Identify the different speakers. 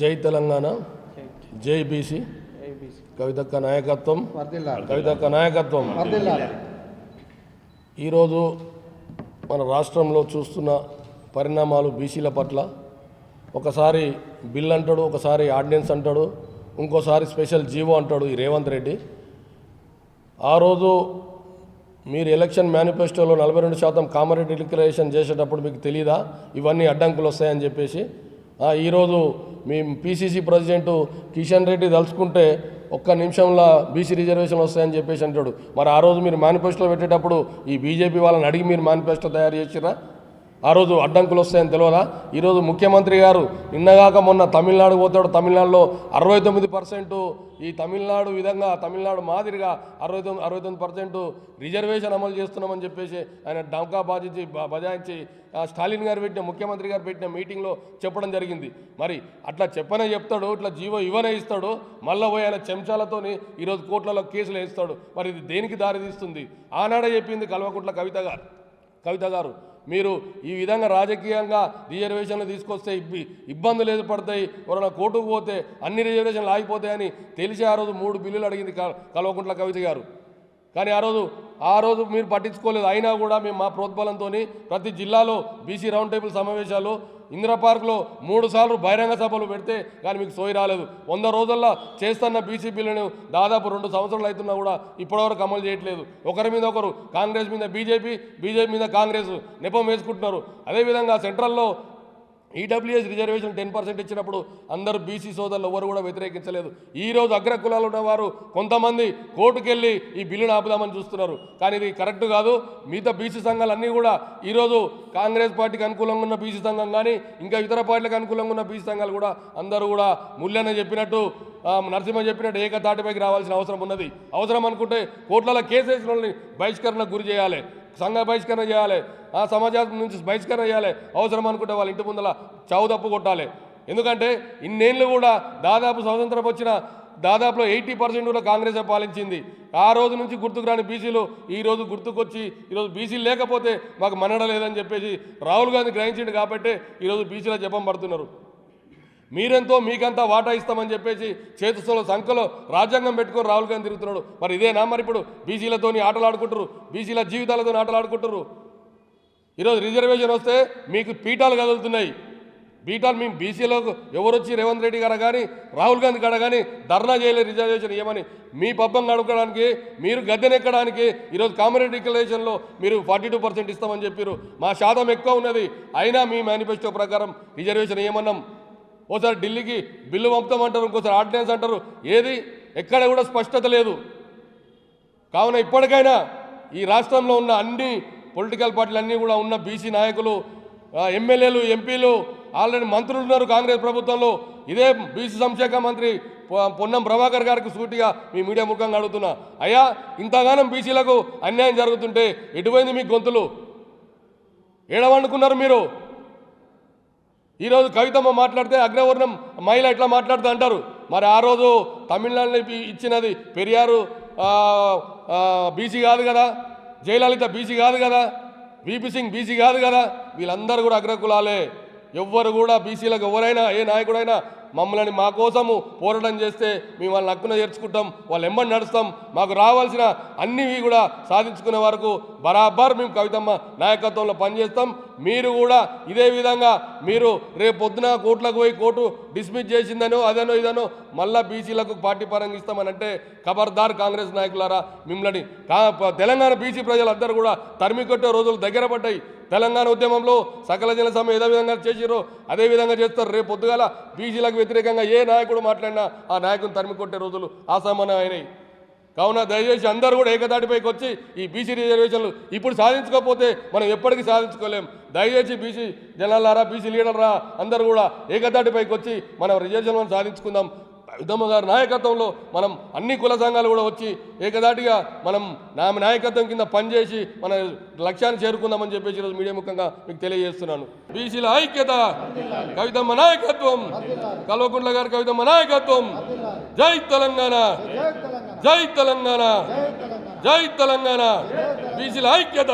Speaker 1: జై తెలంగాణ జై బీసీ కవితక్క నాయకత్వం కవితక్క నాయకత్వం. ఈరోజు మన రాష్ట్రంలో చూస్తున్న పరిణామాలు బీసీల పట్ల. ఒకసారి బిల్ అంటాడు ఒకసారి ఆర్డినెన్స్ అంటాడు ఇంకోసారి స్పెషల్ జీవో అంటాడు ఈ రేవంత్ రెడ్డి. ఆ రోజు మీరు ఎలక్షన్ మేనిఫెస్టోలో నలభై రెండు శాతం కామారెడ్డి డిక్లరేషన్ చేసేటప్పుడు మీకు తెలియదా ఇవన్నీ అడ్డంకులు వస్తాయని చెప్పేసి ఈరోజు మీ పీసీసీ ప్రెసిడెంట్ కిషన్ రెడ్డి తలుచుకుంటే ఒక్క నిమిషంలో బీసీ రిజర్వేషన్ వస్తాయని చెప్పేసి అంటాడు. మరి ఆ రోజు మీరు మేనిఫెస్టో పెట్టేటప్పుడు ఈ బీజేపీ వాళ్ళని అడిగి మీరు మేనిఫెస్టో తయారు చేసిరా ఆ రోజు అడ్డంకులు వస్తాయని తెలియదా ఈరోజు ముఖ్యమంత్రి గారు నిన్నగాక మొన్న తమిళనాడు పోతాడు. తమిళనాడులో అరవై తొమ్మిది పర్సెంట్ ఈ తమిళనాడు విధంగా తమిళనాడు మాదిరిగా అరవై తొమ్మిది అరవై తొమ్మిది పర్సెంట్ రిజర్వేషన్ అమలు చేస్తున్నామని చెప్పేసి ఆయన డంకా బాధించి బజాయించి స్టాలిన్ గారు పెట్టిన ముఖ్యమంత్రి గారు పెట్టిన మీటింగ్లో చెప్పడం జరిగింది. మరి అట్లా చెప్పనే చెప్తాడు ఇట్లా జీవో ఇవ్వనే ఇస్తాడు మళ్ళీ పోయి ఆయన చెంచాలతోని ఈరోజు కోట్లలో కేసులు వేస్తాడు. మరి ఇది దేనికి దారి తీస్తుంది ఆనాడే చెప్పింది కల్వకుంట్ల కవిత గారు. కవిత గారు మీరు ఈ విధంగా రాజకీయంగా రిజర్వేషన్లు తీసుకొస్తే ఇబ్బంది ఇబ్బందులు ఏర్పడతాయి ఎవరైనా కోర్టుకు పోతే అన్ని రిజర్వేషన్లు ఆగిపోతాయని తెలిసి ఆ రోజు మూడు బిల్లులు అడిగింది కల్వకుంట్ల కవిత గారు. కానీ ఆ రోజు ఆ రోజు మీరు పట్టించుకోలేదు. అయినా కూడా మేము మా ప్రోద్బలంతో ప్రతి జిల్లాలో బీసీ రౌండ్ టేబుల్ సమావేశాలు ఇందిరా పార్క్లో మూడు సార్లు బహిరంగ సభలు పెడితే కానీ మీకు సోయి రాలేదు. వంద రోజుల్లో చేస్తున్న బీసీ బిల్లును దాదాపు రెండు సంవత్సరాలు అవుతున్నా కూడా ఇప్పటివరకు అమలు చేయట్లేదు. ఒకరి మీద ఒకరు కాంగ్రెస్ మీద బీజేపీ బీజేపీ మీద కాంగ్రెస్ నెపం వేసుకుంటున్నారు. అదేవిధంగా సెంట్రల్లో ఈడబ్ల్యూఎస్ రిజర్వేషన్ టెన్ పర్సెంట్ ఇచ్చినప్పుడు అందరూ బీసీ సోదరులు ఎవరు కూడా వ్యతిరేకించలేదు. ఈ రోజు అగ్ర కులాలు ఉన్నవారు కొంతమంది కోర్టుకెళ్ళి ఈ బిల్లును ఆపుదామని చూస్తున్నారు. కానీ ఇది కరెక్ట్ కాదు. మిగతా బీసీ సంఘాలు అన్నీ కూడా ఈరోజు కాంగ్రెస్ పార్టీకి అనుకూలంగా ఉన్న బీసీ సంఘం కానీ ఇంకా ఇతర పార్టీలకు అనుకూలంగా ఉన్న బీసీ సంఘాలు కూడా అందరూ కూడా ముల్లని చెప్పినట్టు నరసింహ చెప్పినట్టు ఏకతాటిపైకి రావాల్సిన అవసరం ఉన్నది. అవసరం అనుకుంటే కోర్టులలో కేసు వేసిన వాళ్ళని బహిష్కరణకు గురి చేయాలి. సంఘ బహిష్కరణ చేయాలి. ఆ సమాజం నుంచి బహిష్కరణ చేయాలి. అవసరం అనుకుంటే వాళ్ళ ఇంటి ముందల చావు తప్పు కొట్టాలి. ఎందుకంటే ఇన్నేళ్ళు కూడా దాదాపు స్వతంత్రం వచ్చిన దాదాపులో ఎయిటీ పర్సెంట్ కూడా కాంగ్రెసే పాలించింది. ఆ రోజు నుంచి గుర్తుకు రాని బీసీలు ఈ రోజు గుర్తుకొచ్చి ఈరోజు బీసీలు లేకపోతే మాకు మనడలేదని చెప్పేసి రాహుల్ గాంధీ గ్రహించిండు కాబట్టి ఈరోజు బీసీల జపం పడుతున్నారు. మీరెంతో మీకంతా వాటా ఇస్తామని చెప్పేసి చేతుస్తున్న సంఖ్యలో రాజ్యాంగం పెట్టుకొని రాహుల్ గాంధీ తిరుగుతున్నాడు. మరి ఇదేనా మరి ఇప్పుడు బీసీలతోని ఆటలు ఆడుకుంటారు బీసీల జీవితాలతో ఆటలు ఆడుకుంటారు ఈరోజు రిజర్వేషన్ వస్తే మీకు పీఠాలు కదులుతున్నాయి. పీఠాలు మేము బీసీలకు ఎవరు వచ్చి రేవంత్ రెడ్డి గారు కానీ రాహుల్ గాంధీ గారు కానీ ధర్నా చేయలేదు రిజర్వేషన్ ఇవ్వమని మీ పబ్బం గడుపుకోవడానికి మీరు గద్దెనెక్కడానికి ఈరోజు కామరెడ్డి డిక్లరేషన్లో మీరు ఫార్టీ టూ పర్సెంట్ ఇస్తామని చెప్పారు మా శాతం ఎక్కువ ఉన్నది. అయినా మీ మేనిఫెస్టో ప్రకారం రిజర్వేషన్ ఇవ్వమన్నాం ఒకసారి ఢిల్లీకి బిల్లు పంపుతామంటారు ఇంకోసారి ఆర్డినెన్స్ అంటారు. ఏది? ఎక్కడ కూడా స్పష్టత లేదు. కావున ఇప్పటికైనా ఈ రాష్ట్రంలో ఉన్న అన్ని పొలిటికల్ పార్టీలు అన్నీ కూడా ఉన్న బీసీ నాయకులు ఎమ్మెల్యేలు ఎంపీలు ఆల్రెడీ మంత్రులు ఉన్నారు కాంగ్రెస్ ప్రభుత్వంలో. ఇదే బీసీ సంశాఖ మంత్రి పొ- పొన్నం ప్రభాకర్ గారికి సూటిగా మీ మీడియా ముఖంగా అడుగుతున్నా. అయ్యా ఇంతగానం బీసీలకు అన్యాయం జరుగుతుంటే ఎటుపోయింది మీ గొంతులు? ఏడవనుకున్నారు మీరు? ఈరోజు కవితమ్మ మాట్లాడితే అగ్రవర్ణం మహిళ ఎట్లా మాట్లాడుతూ అంటారు? మరి ఆ రోజు తమిళనాడులో ఇచ్చినది పెరియారు బీసీ కాదు కదా జయలలిత బీసీ కాదు కదా వీపీ సింగ్ బీసీ కాదు కదా వీళ్ళందరూ కూడా అగ్రకులాలే. ఎవ్వరు కూడా బీసీలకు ఎవరైనా ఏ నాయకుడైనా మమ్మల్ని మా కోసము పోరాటం చేస్తే మేము వాళ్ళని హక్కున చేర్చుకుంటాం వాళ్ళు ఎమ్మని నడుస్తాం. మాకు రావాల్సిన అన్నివి కూడా సాధించుకునే వరకు బరాబర్ మేము కవితమ్మ నాయకత్వంలో పనిచేస్తాం. మీరు కూడా ఇదే విధంగా మీరు రేపు పొద్దున కోర్టులకు పోయి కోర్టు డిస్మిస్ చేసిందనో అదనో ఇదనో మళ్ళా బీసీలకు పార్టీ పరంగా ఇస్తామని అంటే ఖబర్దార్ కాంగ్రెస్ నాయకులారా మిమ్మల్ని తెలంగాణ బీసీ ప్రజలందరూ కూడా తరిమి కొట్టే రోజులు దగ్గర పడ్డాయి. తెలంగాణ ఉద్యమంలో సకల జన సమ్మె ఏదో విధంగా చేసిరో అదే విధంగా చేస్తారు. రేపు పొద్దుగాల బీసీలకు వ్యతిరేకంగా ఏ నాయకుడు మాట్లాడినా ఆ నాయకుని తరిమి కొట్టే రోజులు ఆసామాన్యం కావున దయచేసి అందరూ కూడా ఏకదాటిపైకి వచ్చి ఈ బీసీ రిజర్వేషన్లు ఇప్పుడు సాధించుకోకపోతే మనం ఎప్పటికీ సాధించుకోలేం. దయచేసి బీసీ జనాలారా బీసీ లీడర్రా అందరూ కూడా ఏకదాటిపైకి వచ్చి మనం రిజర్వేషన్లను సాధించుకుందాం. ఉద్దమ్మ గారి నాయకత్వంలో మనం అన్ని కుల సంఘాలు కూడా వచ్చి ఏకదాటిగా మనం నా నాయకత్వం కింద పనిచేసి మన లక్ష్యాన్ని చేరుకుందామని చెప్పేసి ఈరోజు మీడియా ముఖంగా మీకు తెలియజేస్తున్నాను. బీసీల ఐక్యత కవితమ్మ నాయకత్వం కల్వకుంట్ల గారి కవితమ్మ నాయకత్వం. జై తెలంగాణ జై తెలంగాణ జై తెలంగాణ. బీసీల ఐక్యత.